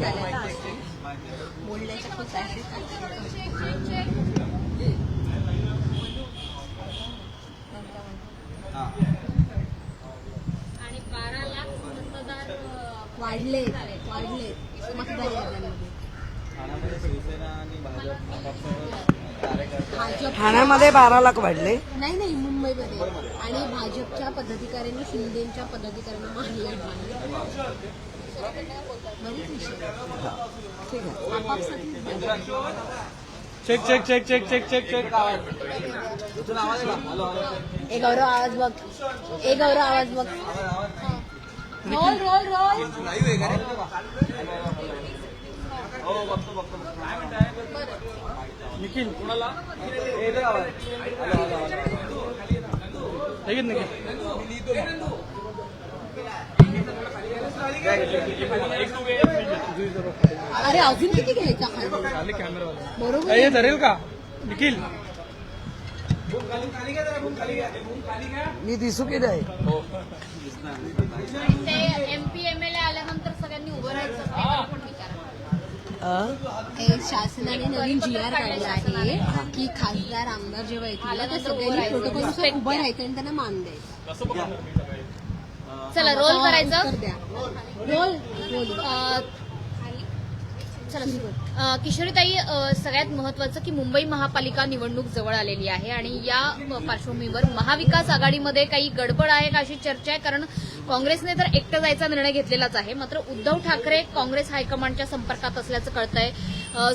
झाल्या का असं? बोलण्याच्या खूप वाढले वाढले. मतदार याद्यांमध्ये ठाण्यामध्ये बारा लाख वाढले. नाही नाही मुंबईमध्ये. आणि भाजपच्या पदाधिकाऱ्यांनी शिंदेच्या पदाधिकाऱ्यांना मारलं बरेच विषय ठीक आहे. Check check check check check check check इथून आवाज आहे का? हॅलो हॅलो ए गौरव आवाज बघ. ए गौरव आवाज बघ. Role role role. निखिल कोणाला? घे निखिल. अरे अजून किती घ्यायचा बरोबर हे धरेल का? निखिल? मी दिसू की नाही? आल्यानंतर सगळ्यांनी उभं राहायचं? ए, शासनाने नवीन जी आर काढला आहे की खासदार आमदार जेव्हा येतील तर सगळ्यांनी प्रोटोकॉलनुसार उभं राहायचं आणि त्यांना मान द्यायचं. चला रोल करायचं. रोल चला किशोरीताई सगळ्यात महत्वाचं की मुंबई महापालिका निवडणूक जवळ आलेली आहे आणि या पार्श्वभूमीवर महाविकास आघाडीमध्ये काही गडबड आहे का अशी चर्चा आहे? कारण काँग्रेसने तर एकटं जायचा निर्णय घेतलेलाच आहे. मात्र उद्धव ठाकरे काँग्रेस हायकमांडच्या संपर्कात असल्याचं कळतंय.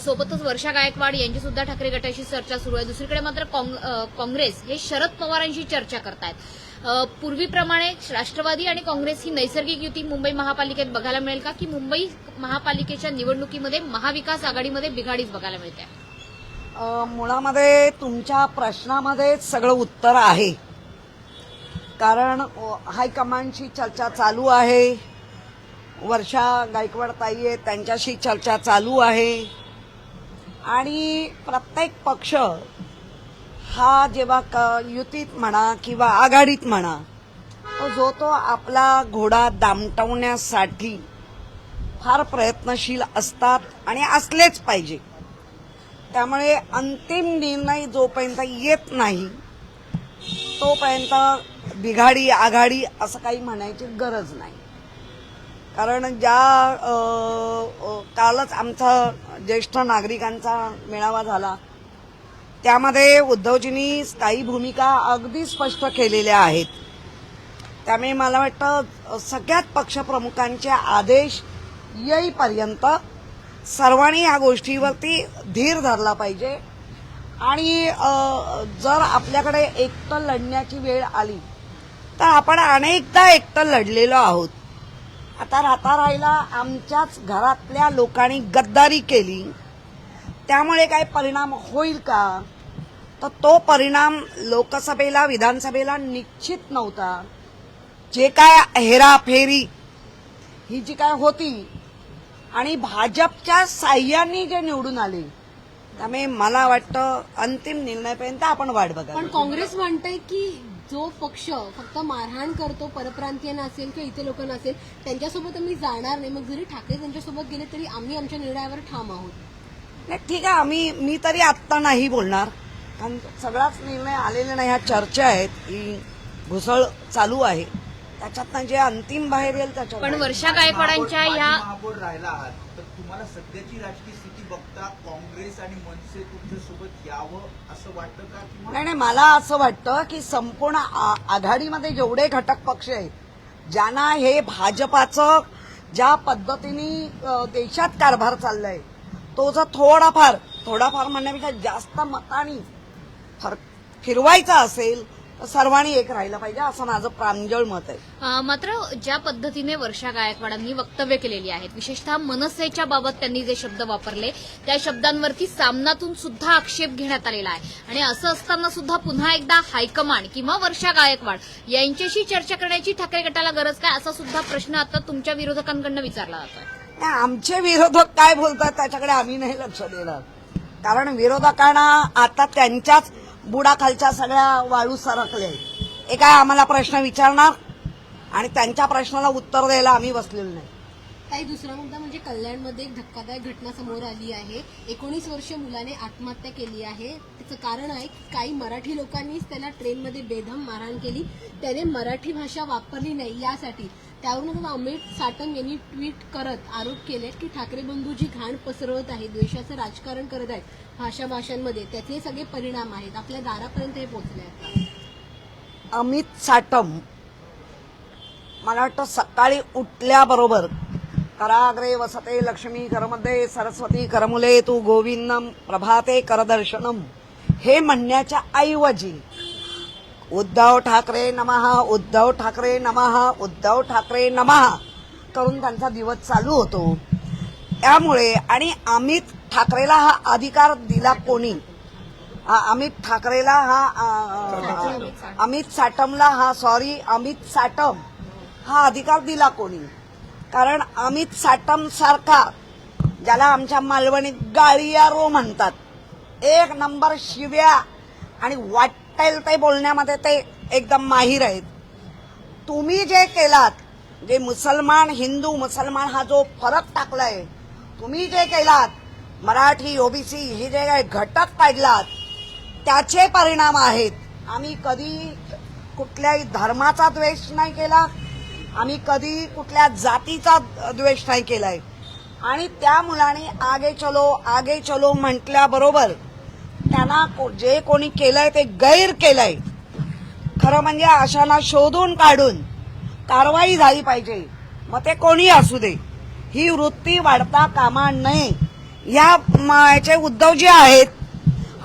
सोबतच वर्षा गायकवाड यांची सुद्धा ठाकरे गटाशी चर्चा सुरू आहे. दुसरीकडे मात्र काँग्रेस हे शरद पवारांशी चर्चा करतायत. पूर्वीप्रमाणे राष्ट्रवादी आणि काँग्रेस ही नैसर्गिक युती मुंबई महापालिकेत बघायला मिळेल का? की मुंबई महापालिकेच्या निवडणुकीमध्ये महाविकास आघाडीमध्ये बिघाडीच बघायला मिळते. मुळामध्ये तुमच्या प्रश्नामध्ये सगळं उत्तर आहे. कारण हायकमांडशी चर्चा चालू आहे. वर्षा गायकवाड ताई आहे त्यांच्याशी चर्चा चालू आहे. आणि प्रत्येक पक्ष हा जेव्हा क- युतीत म्हणा किंवा आघाडीत म्हणा तो जो तो आपला घोडा दामटवण्यासाठी फार प्रयत्नशील असतात आणि असलेच पाहिजे. त्यामुळे अंतिम निर्णय जोपर्यंत येत नाही तोपर्यंत बिघाडी आघाडी असं काही म्हणायची गरज नाही. कारण ज्या कालच आमचा ज्येष्ठ नागरिकांचा मेळावा झाला त्यामध्ये उद्धवजींनी काही भूमिका अगदी स्पष्ट केलेल्या आहेत. त्यामुळे मला वाटतं सगळ्यात पक्षप्रमुखांचे आदेश येईपर्यंत सर्वांनी या गोष्टीवरती धीर धरला पाहिजे. आणि जर आपल्याकडे एकटं लढण्याची वेळ आली तर आपण अनेकदा एकटं लढलेलो आहोत. आता राहता राहिला आमच्याच घरातल्या लोकांनी गद्दारी केली. त्यामुळे काय परिणाम होईल का? तर तो परिणाम लोकसभेला विधानसभेला निश्चित नव्हता. जे काय हेराफेरी ही जी काय होती आणि भाजपच्या साह्याने जे निवडून आले त्यामुळे मला वाटतं अंतिम निर्णयापर्यंत आपण वाट बघा पण काँग्रेस म्हणतंय की जो पक्ष फक्त मारहाण करतो परप्रांतीयांना असेल किंवा इथे लोकांना असेल त्यांच्यासोबत आम्ही जाणार नाही. मग जरी ठाकरे त्यांच्यासोबत गेले तरी आम्ही आमच्या निर्णयावर ठाम आहोत. नाही ठीक आहे आम्ही मी तरी आत्ता नाही बोलणार. कारण सगळाच निर्णय आलेले नाही ह्या चर्चा आहेत. ही घुसळ चालू आहे. त्याच्यातनं जे अंतिम बाहेर येईल त्याच्यावर पण वर्षा गायकवाडांच्या ह्या महापौर राहिला आहात तर तुम्हाला सध्याची राजकीय स्थिती बघता काँग्रेस आणि मनसे तुमच्यासोबत यावं असं वाटतं का किंवा नाही नाही मला असं वाटतं की संपूर्ण आ- आघाडीमध्ये जेवढे घटक पक्ष आहेत ज्यांना हे भाजपाचं ज्या पद्धतीने अ, देशात कारभार चाललाय तो जर थोडाफार थोडाफार म्हणण्यापेक्षा जास्त मतानी फर- फिरवायचा असेल सर्वांनी एक राहिलं पाहिजे असं माझं प्रांजळ मत आहे. मात्र ज्या पद्धतीने वर्षा गायकवाडांनी वक्तव्य केलेली आहेत विशेषतः मनसेच्या बाबत त्यांनी जे शब्द वापरले त्या शब्दांवरती सामनातून सुद्धा आक्षेप घेण्यात आलेला आहे. आणि असं असताना सुद्धा पुन्हा एकदा हायकमांड किंवा वर्षा गायकवाड यांच्याशी चर्चा करण्याची ठाकरे गटाला गरज काय असा सुद्धा प्रश्न आता तुमच्या विरोधकांकडनं विचारला जातोय. नाही, आमचे विरोधक काय बोलतात त्याच्याकडे आम्ही नाही लक्ष देणार. कारण विरोधकांना आता त्यांच्याच बुडाखालच्या सगळ्या वाळू सरकले. ते काय आम्हाला प्रश्न विचारणार? आणि त्यांच्या प्रश्नाला उत्तर द्यायला आम्ही बसलेलो नाही. काही दुसरा मुद्दा म्हणजे कल्याणमध्ये एक धक्कादायक घटना समोर आली आहे. एकोणीस वर्ष मुलाने आत्महत्या केली आहे. त्याचं कारण आहे की काही मराठी लोकांनीच त्याला ट्रेनमध्ये बेदम मारहाण केली. त्याने मराठी भाषा वापरली नाही यासाठी. त्यावरून अमित साटम यांनी ट्विट करत आरोप केले की ठाकरे बंधू जी घाण पसरवत आहेत द्वेषाचं राजकारण करत आहेत भाषा भाषांमध्ये त्याचे सगळे परिणाम आहेत. आपल्या दारापर्यंत हे पोहोचले आहेत. अमित साटम मला वाटतं सकाळी उठल्याबरोबर कराग्रे वसते लक्ष्मी करमध्ये सरस्वती करमुले तू गोविंदम प्रभाते करदर्शनम. हे म्हणण्याच्या ऐवजी उद्धव ठाकरे नमहा उद्धव ठाकरे नमहा उद्धव ठाकरे नमहा करून त्यांचा दिवस चालू होतो. त्यामुळे आणि अमित ठाकरेला हा अधिकार दिला कोणी? हा अमित ठाकरेला हा अमित साटमला हा सॉरी अमित साटम हा अधिकार दिला कोणी? कारण अमित साटम सारखा ज्याला आमच्या मालवणीत गाळियारो म्हणतात एक नंबर शिव्या आणि वाट ते बोलण्यामध्ये ते एकदम माहीर आहेत. तुम्ही जे केलात जे मुसलमान हिंदू मुसलमान हा जो फरक टाकलाय तुम्ही जे केलात मराठी ओबीसी हे जे काही घटक पाडलात त्याचे परिणाम आहेत. आम्ही कधी कुठल्याही धर्माचा द्वेष नाही केला आम्ही कधी कुठल्या जातीचा द्वेष नाही केलाय. आणि त्या मुलाने आगे चलो आगे चलो म्हटल्याबरोबर त्यांना को- जे कोणी केलंय ते गैर केलंय. खरं म्हणजे अशांना शोधून काढून कारवाई झाली पाहिजे. मग ते कोणी असू दे. ही वृत्ती वाढता कामा नये. या म- याचे उद्धव जे आहेत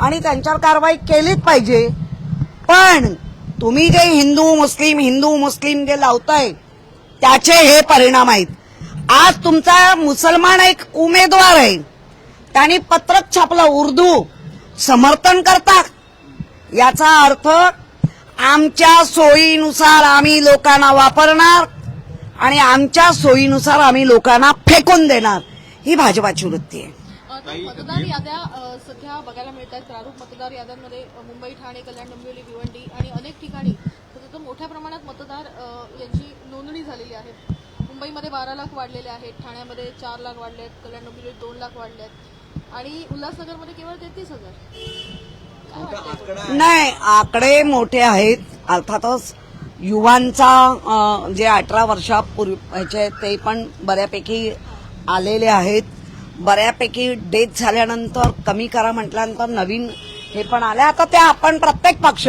आणि त्यांच्यावर कारवाई केलीच पाहिजे. पण तुम्ही जे हिंदू मुस्लिम हिंदू मुस्लिम जे लावताय त्याचे हे परिणाम आहेत. आज तुमचा मुसलमान एक उमेदवार आहे. त्यांनी पत्रक छापलं उर्दू. समर्थन करता याचा अर्थ आमच्या सोयीनुसार आम्ही लोकांना वापरणार आणि आमच्या सोयीनुसार आम्ही लोकांना फेकून देणार. ही भाजपाची वृत्ती आहे. तर मतदार याद्या सध्या बघायला मिळत आहेत प्रारूप मतदार याद्यांमध्ये मुंबई ठाणे कल्याण डोंबिवली भिवंडी आणि अनेक ठिकाणी मोठ्या प्रमाणात मतदार यांची नोंदणी झालेली आहे. मुंबईमध्ये बारा लाख वाढलेले आहेत ठाण्यामध्ये चार लाख वाढले आहेत कल्याण डोंबिवलीत दोन लाख वाढले आहेत आणि उल्हासनगरमध्ये केवळ तेहतीस हजार? नाही आकडे मोठे आहेत. अर्थातच युवांचा जे अठरा वर्षापूर्वीचे ते पण बऱ्यापैकी आलेले आहेत. बऱ्यापैकी डेथ झाल्यानंतर कमी करा म्हटल्यानंतर नवीन हे पण आले. आता ते आपण प्रत्येक पक्ष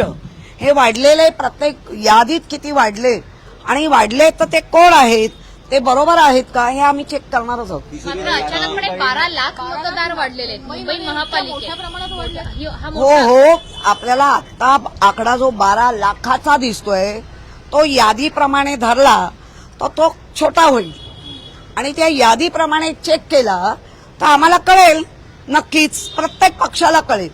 हे वाढलेले प्रत्येक यादीत किती वाढले? आणि वाढले तर ते कोण आहेत? ते बरोबर आहेत का हे आम्ही चेक करणारच आहोत. मात्र अचानकपणे बारा लाख मतदार वाढलेले आहेत. मुंबई मोठ्या महापालिकेत प्रमाणात वाढले. ही- हा हो मोठा हो. आपल्याला आता आकडा जो बारा लाखाचा दिसतोय तो यादीप्रमाणे धरला तर तो छोटा होईल. आणि त्या यादीप्रमाणे चेक केला तर आम्हाला कळेल. नक्कीच प्रत्येक पक्षाला कळेल.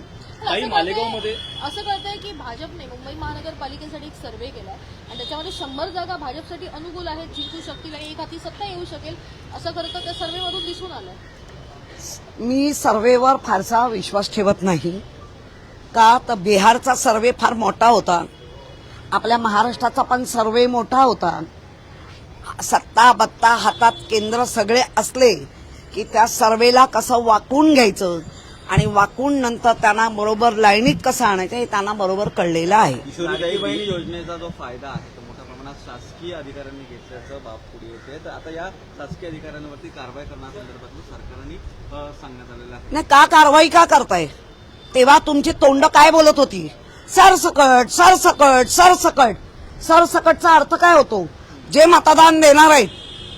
मालेगावमध्ये असं कळतंय की भाजपने मुंबई महानगरपालिकेसाठी एक सर्व्हे केलाय. आणि त्याच्यामध्ये शंभर जागा भाजपसाठी अनुकूल आहेत जिंकू शकतील आणि एक हाती सत्ता येऊ शकेल असं खरं तर त्या सर्व्हेमधून दिसून आलं मी सर्वेवर फारसा विश्वास ठेवत नाही. का? तर बिहारचा सर्वे फार मोठा होता. आपल्या महाराष्ट्राचा पण सर्वे मोठा होता. सत्ता बत्ता हातात केंद्र सगळे असले की त्या सर्वेला कसं वाकून घ्यायचं? आणि वाकून नंतर त्यांना बरोबर लाईनीत कसं आणायचं हे त्यांना बरोबर कळलेलं आहे. योजनेचा जो फायदा आहे तो मोठ्या प्रमाणात शासकीय अधिकाऱ्यांनी घेतल्याचं बाब पुढे येते. तर आता या शासकीय अधिकाऱ्यांवरती कारवाई करण्यासंदर्भात सरकारने अ, सांगण्यात आलेलं आहे. नाही का कारवाई का करताय? तेव्हा तुमची तोंड काय बोलत होती? सरसकट सरसकट सरसकट. सरसकटचा अर्थ काय होतो? जे मतदान देणार आहेत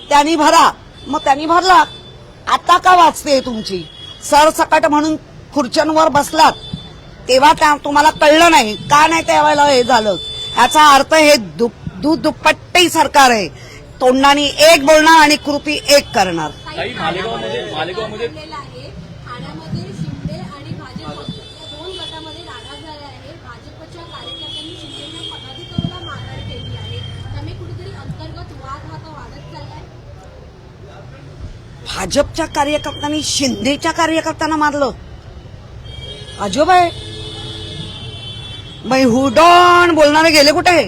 त्यांनी भरा. मग त्यांनी भरला. आता का वाचते तुमची? सरसकट म्हणून खुर्च्यांवर बसलात तेव्हा त्या तुम्हाला कळलं नाही. का नाही त्यावेळेला हे झालं? याचा अर्थ हे दुप- दूध सरकार आहे. तोंडाने एक बोलणार आणि कृती एक करणार काही मालेगावमध्ये मालेगावमध्ये घडलेला आहे ठाण्यामध्ये शिंदे आणि भाजप या दोन गटामध्ये राडा झाला आहे भाजपच्या कार्यकर्त्यांनी शिंदेच्या पदाधिकाऱ्याला मारहाण केली आहे त्यामुळे कुठेतरी अंतर्गत वाद हा तो वाढत चाललाय भाजपच्या कार्यकर्त्यांनी शिंदेच्या कार्यकर्त्यांना मारलं. अजब आहे. बाई हुडॉन बोलणारे गेले कुठे?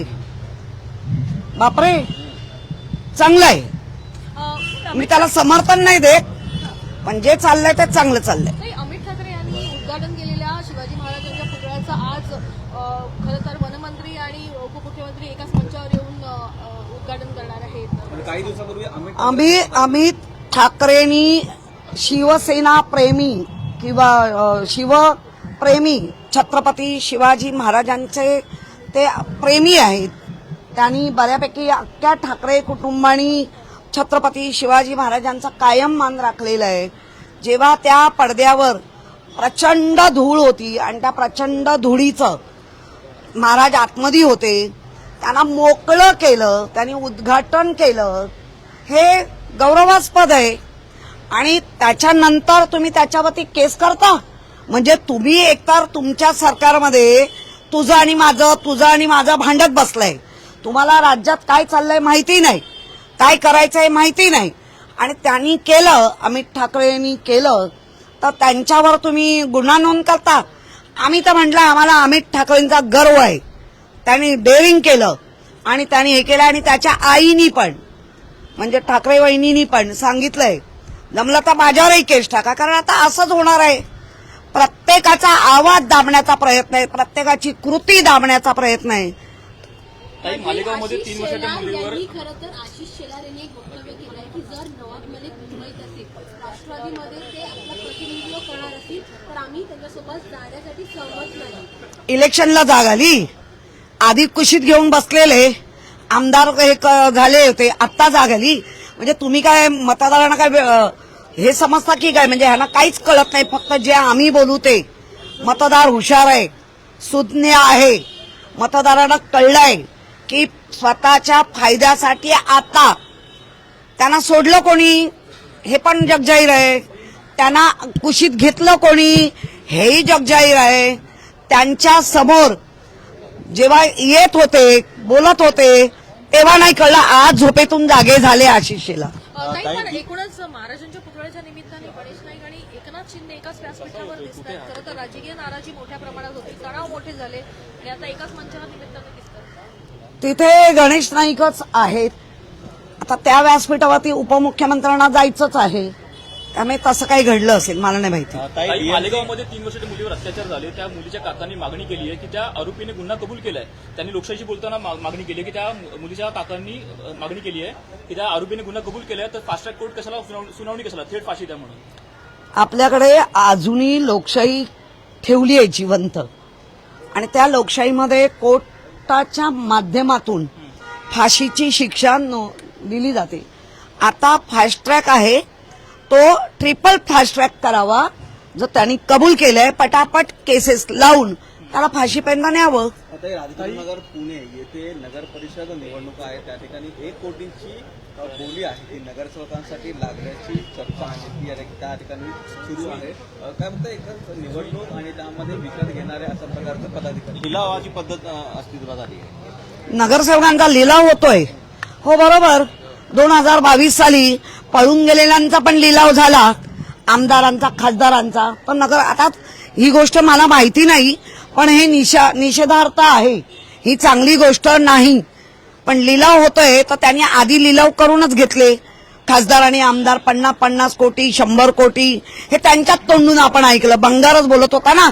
बापरे. चांगलं आहे. मी त्याला समर्थन नाही देत. पण जे चाललंय ते चांगलं चाललंय. नाही अमित ठाकरे यांनी उद्घाटन केलेल्या शिवाजी महाराजांच्या पुतळ्याचं आज खरं तर वनमंत्री आणि उपमुख्यमंत्री एकाच मंचावर येऊन उद्घाटन करणार आहेत. पण काही दिवसापूर्वी अमित आम्ही अमित ठाकरेंनी शिवसेना प्रेमी किंवा शिवप्रेमी छत्रपती शिवाजी महाराजांचे ते प्रेमी आहेत. त्यांनी बऱ्यापैकी अख्ख्या ठाकरे कुटुंबानी छत्रपती शिवाजी महाराजांचा कायम मान राखलेला आहे. जेव्हा त्या पडद्यावर प्रचंड धूळ होती आणि त्या प्रचंड धुळीचं महाराज आतमध्ये होते त्यांना मोकळं केलं त्यांनी उद्घाटन केलं हे गौरवास्पद आहे. आणि त्याच्यानंतर तुम्ही त्याच्यावरती केस करता. म्हणजे तुम्ही एकतर तुमच्या सरकारमध्ये तुझं आणि माझं तुझं आणि माझं भांडत बसलंय. तुम्हाला राज्यात काय चाललंय माहिती नाही. काय करायचंय माहिती नाही. आणि त्यांनी केलं अमित ठाकरेंनी केलं तर त्यांच्यावर तुम्ही गुन्हा नोंद करता. आम्ही तर म्हटलं आम्हाला अमित ठाकरेंचा गर्व आहे. त्यांनी डेअरिंग केलं. आणि त्यांनी हे केलं आणि त्याच्या आईनी पण. म्हणजे ठाकरे वहिनीनी पण सांगितलंय जमलं तर माझ्यावरही केस टाका कारण आता असंच होणार आहे. प्रत्येकाचा आवाज दाबण्याचा प्रयत्न आहे प्रत्येकाची कृती दाबण्याचा प्रयत्न आहे. ताई मालेगावमध्ये आशिष तीन वर्षाच्या शेलार मुलीवर यांनी खरं तर आशिष शेलार यांनी एक वक्तव्य केलं आहे की जर नवाब मलिक मुंबईत असेल राष्ट्रवादीमध्ये ते आपलं प्रतिनिधित्व करणार असतील तर आम्ही त्यांच्यासोबत जाण्यासाठी सहमत नाही. इलेक्शनला जाग आली. आधी कुशीत घेऊन बसलेले. आमदार एक झाले होते आत्ता जाग म्हणजे तुम्ही काय मतदारांना काय हे समजता की काय? म्हणजे ह्यांना काहीच कळत नाही. फक्त जे आम्ही बोलू ते. मतदार हुशार आहे सुज्ञ आहे. मतदारांना कळलंय की स्वतःच्या फायद्यासाठी आता त्यांना सोडलं कोणी? हे पण जगजाहीर आहे. त्यांना कुशीत घेतलं कोणी? हेही जगजाहीर आहे. त्यांच्यासमोर जेव्हा येत होते बोलत होते तेव्हा नाही कळलं आज झोपेतून जागे झाले आशिषेला. ताई पण एकूणच महाराजांच्या पुतळ्याच्या निमित्ताने गणेश नाईक आणि एकनाथ शिंदे एकाच व्यासपीठावर दिसत आहेत खरं तर राजकीय नाराजी मोठ्या प्रमाणात होती. तणाव मोठे झाले. आणि आता एकाच मंचावर निमित्ताने दिसतात तिथे गणेश नाईकच आहेत. आता त्या व्यासपीठावरती उपमुख्यमंत्र्यांना जायचंच आहे. त्यामुळे तसं काही घडलं असेल मला नाही माहिती. ताई मालेगावमध्ये तीन वर्षाच्या मुलीवर अत्याचार झाले. त्या मुलीच्या काकांनी मागणी केली आहे की त्या आरोपीने गुन्हा कबूल केलाय. त्यांनी लोकशाहीशी बोलताना मा- मागणी केली आहे की त्या मुलीच्या काकांनी अ, मागणी केली आहे की त्या आरोपीने गुन्हा कबूल केलाय. तर फास्ट ट्रॅक कोर्ट कशाला सुनाव- सुनावणी कशाला? थेट फाशी द्या म्हणून. आपल्याकडे अजूनही लोकशाही ठेवली आहे जिवंत. आणि त्या लोकशाहीमध्ये कोर्टाच्या माध्यमातून फाशीची शिक्षा नो- दिली जाते. आता फास्ट ट्रॅक आहे तो ट्रिपल फास्ट ट्रॅक करावा जर त्यांनी कबूल केलंय पटापट केसेस लावून. त्याला फाशीपर्यंत न्यावं आता हे राजगुरुनगर पुणे येथे नगर परिषद निवडणूक आहे. त्या ठिकाणी एक कोटींची बोली आहे ती नगरसेवकांसाठी लागण्याची चर्चा आहे. ती या ठिक- त्या ठिकाणी सुरू आहे. अ, काय म्हणतं एकच निवडणूक आणि त्यामध्ये विकत घेणारे अशा प्रकारचं पदाधिकारी. लिलावाची पद्धत अ, अस्तित्वात आली आहे. नगरसेवकांचा लिलाव होतोय. हो बरोबर. दोन हजार बावीस साली पळून गेलेल्यांचा पण लिलाव झाला आमदारांचा खासदारांचा. पण नगर आता ही गोष्ट मला माहिती नाही पण हे निशा निषेधार्थ आहे. ही चांगली गोष्ट नाही. पण लिलाव होतोय तर त्यांनी आधी लिलाव करूनच घेतले. खासदार आणि आमदार पन्नास पन्नास कोटी शंभर कोटी हे त्यांच्याच तोंडून आपण ऐकलं. बंगारच बोलत होता ना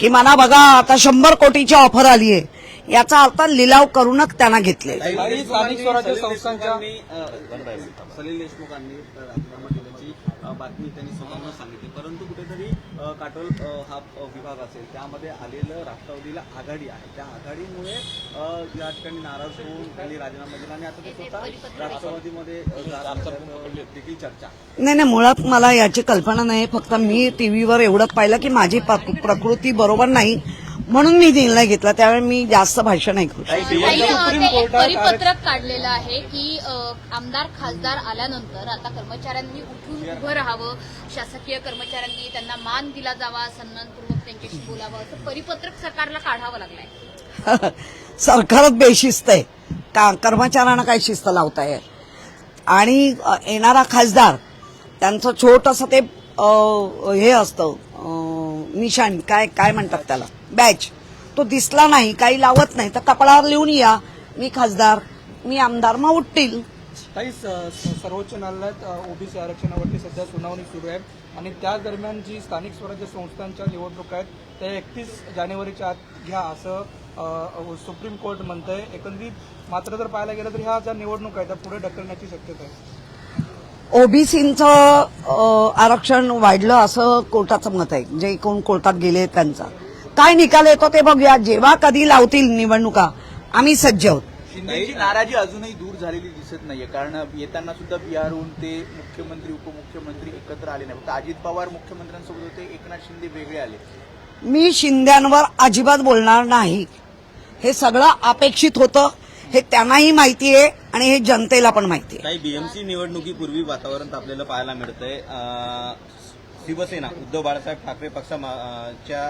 की मला बघा आता शंभर कोटीची ऑफर आली आहे याचा अर्थ लिलाव करूनच त्यांना घेतले स्थानिक स्वराज्य संस्थांच्या सलील देशमुखांनी बातमी त्यांनी सांगितली. परंतु कुठेतरी काटोल हा विभाग असेल त्यामध्ये आलेलं राष्ट्रवादीला आघाडी आहे. त्या आघाडीमुळे या ठिकाणी नाराज होऊन त्यांनी राजीनामा दिला आणि आता ते स्वतः राष्ट्रवादीमध्ये देखील चर्चा. नाही नाही मुळात मला याची कल्पना नाही. फक्त मी टीव्हीवर एवढंच पाहिलं की माझी प्रकृती बरोबर नाही. म्हणून मी निर्णय घेतला त्यावेळी मी जास्त भाषण नाही करू शकत. ताई, अ, ते एक परिपत्रक काढलेलं आहे की अ, आमदार खासदार आल्यानंतर आता कर्मचाऱ्यांनी उठून उभं राहावं शासकीय कर्मचाऱ्यांनी त्यांना मान दिला जावा सन्मानपूर्वक त्यांच्याशी बोलावं असं परिपत्रक सरकारला काढावं लागलंय. सरकारच बेशिस्त आहे. का कर्मचाऱ्यांना काय शिस्त लावता येईल आणि अ, येणारा खासदार त्यांचं छोटंसं ते अ, हे असतं अ, निशाण काय काय म्हणतात त्याला? बॅच तो दिसला नाही काही लावत नाही. तर कपडावर लिहून या. मी खासदार मी आमदार मग उठतील काही सर्वोच्च न्यायालयात ओबीसी आरक्षणावरती सध्या सुनावणी सुरू आहे. आणि त्याच दरम्यान जी स्थानिक स्वराज्य संस्थांच्या निवडणुका आहेत त्या एकतीस जानेवारीच्या आत घ्या असं सुप्रीम कोर्ट म्हणतंय. एकंदरीत मात्र जर पाहायला गेलं तर ह्या ज्या निवडणुका आहेत त्या पुढे ढकलण्याची शक्यता आहे. ओबीसीचं आरक्षण वाढलं असं कोर्टाचं मत आहे. जे कोण कोर्टात गेले त्यांचा. काय निकाल येतो ते बघूया. जेव्हा कधी लावतील निवडणुका आम्ही सज्ज आहोत. शिंदेची नाराजी अजूनही दूर झालेली दिसत नाहीये. कारण येताना सुद्धा बिहारहून ते मुख्यमंत्री उपमुख्यमंत्री एकत्र आले नाही. फक्त अजित पवार मुख्यमंत्र्यांसोबत होते. एकनाथ शिंदे वेगळे आले. मी शिंद्यांवर अजिबात बोलणार नाही. हे सगळं अपेक्षित होतं. हे त्यांनाही माहिती आहे आणि हे जनतेला पण माहिती आहे. काही बीएमसी निवडणुकीपूर्वी वातावरण आपल्याला पाहायला मिळतंय. शिवसेना उद्धव बाळासाहेब ठाकरे पक्षाच्या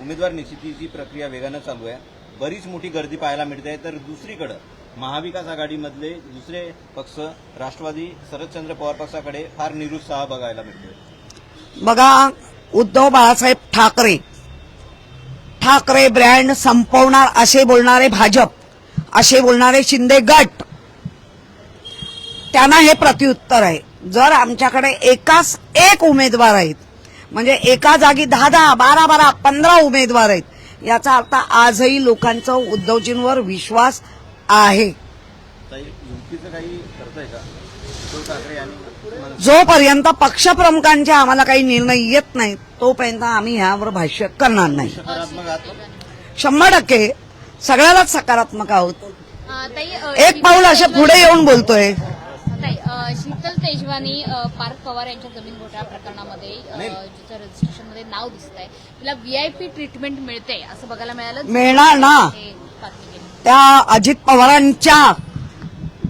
उमेदवार निश्चितीची प्रक्रिया वेगानं चालू आहे. बरीच मोठी गर्दी पाहायला मिळते. तर दुसरीकडं महाविकास आघाडीमधले दुसरे पक्ष राष्ट्रवादी शरदचंद्र पवार पक्षाकडे फार निरुत्साह बघायला मिळतोय. बघा उद्धव बाळासाहेब ठाकरे ठाकरे ब्रँड संपवणार असे बोलणारे भाजप असे बोलणारे शिंदे गट त्यांना हे प्रत्युत्तर आहे. जर आमच्याकडे एकाच एक उमेदवार आहेत म्हणजे एका जागी दहा दहा बारा बारा पंधरा उमेदवार आहेत याचा अर्थ आजही लोकांचा उद्धवजींवर विश्वास आहे. जोपर्यंत पक्षप्रमुखांचे आम्हाला काही निर्णय येत नाहीत तोपर्यंत आम्ही ह्यावर भाष्य करणार नाही. शंभर टक्के सगळ्यालाच सकारात्मक आहोत. एक पाऊल असे पुढे येऊन बोलतोय. शीतल तेजवानी अ, पार्थ पवार यांच्या जमीन घोटाळा प्रकरणामध्ये अ, जिचं रजिस्ट्रेशनमध्ये नाव दिसत आहे तिला व्हीआयपी ट्रीटमेंट मिळते असं बघायला मिळालं? मिळणार ना. त्या अजित पवारांच्या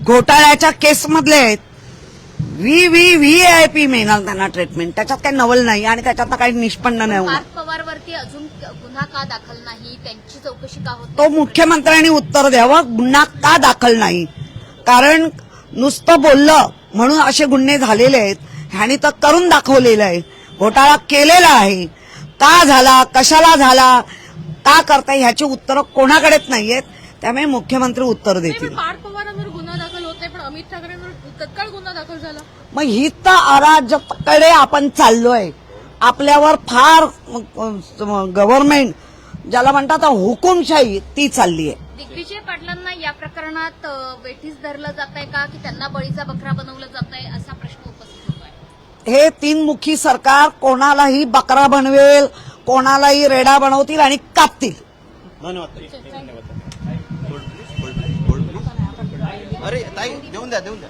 घोटाळ्याच्या केसमधले आहेत V V V I P मिळणार त्यांना ट्रीटमेंट त्याच्यात काही नवल नाही आणि त्याच्यात काही निष्पन्न नाही होणार. पार्थ पवारवरती अजून गुन्हा का दाखल नाही? त्यांची चौकशी का होत तो? मुख्यमंत्र्यांनी उत्तर द्यावं गुन्हा का दाखल नाही? कारण नुसतं बोललं म्हणून असे गुन्हे झालेले आहेत. ह्यानी तर करून दाखवलेलं आहे. घोटाळा केलेला आहे. का झाला? कशाला झाला? का करताय? ह्याची उत्तरं कोणाकडेच नाहीयेत. त्यामुळे मुख्यमंत्री उत्तर देतील. पार्थ पवारांवर गुन्हा दाखल होत पण अमित ठाकरेंवर तत्काळ गुन्हा दाखल झाला? मग ही तर अराजकडे आपण चाललोय. आपल्यावर फार गव्हर्नमेंट ज्याला म्हणतात हुकुमशाही ती चालली आहे दिग्विजय पाटलांना या प्रकरणात वेठीस धरलं जात आहे का? की त्यांना बळीचा बकरा बनवलं जात आहे असा प्रश्न उपस्थित होतो आहे हे तीनमुखी सरकार कोणालाही बकरा बनवेल कोणालाही रेडा बनवतील आणि कापतील. धन्यवाद अरे ताई देऊन द्या देऊन द्या.